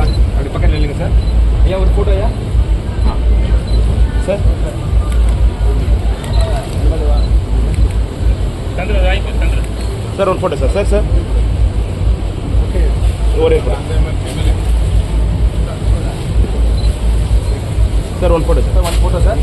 அப்படியே அப்படி பக்கத்தில் இல்லைங்க சார் ஐயா ஒரு ஃபோட்டோ ஐயா சார் சார் ஒரு ஃபோட்டோ சார் சார் சார் ஒரே photo sir one photo sir one photo sir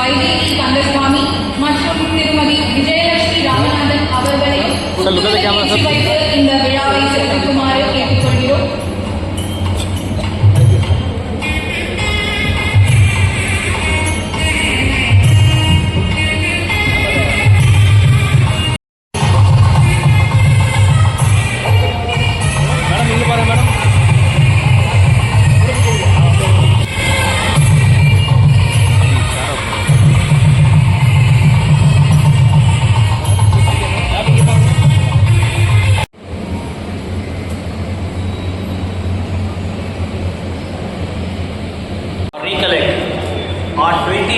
Vaidehi Kandasamy மற்றும் திருமதி விஜயலட்சுமி ராமநாதன் அவர்களை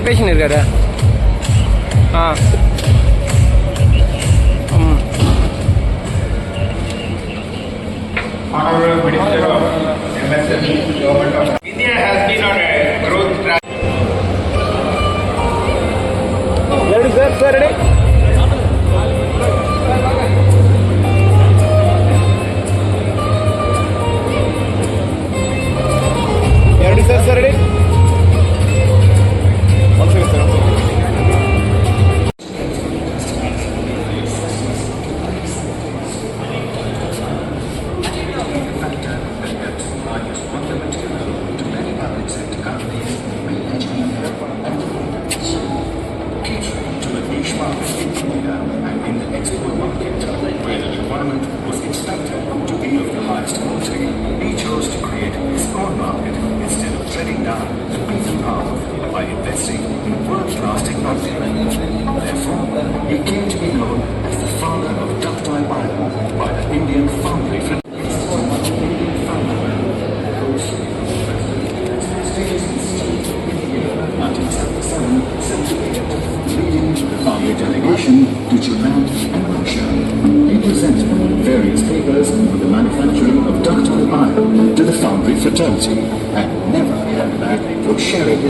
ரெண்டு பேஷண்ட் இருக்காரு ஆ India has been on a growth track. Let us go, sir. in market and in the export market, where the requirement was expected to be of the highest quality, he chose to create his own market instead of treading down which unites in Russia. He presents various papers for the manufacturing of ductile iron to the foundry fraternity and never had back for sharing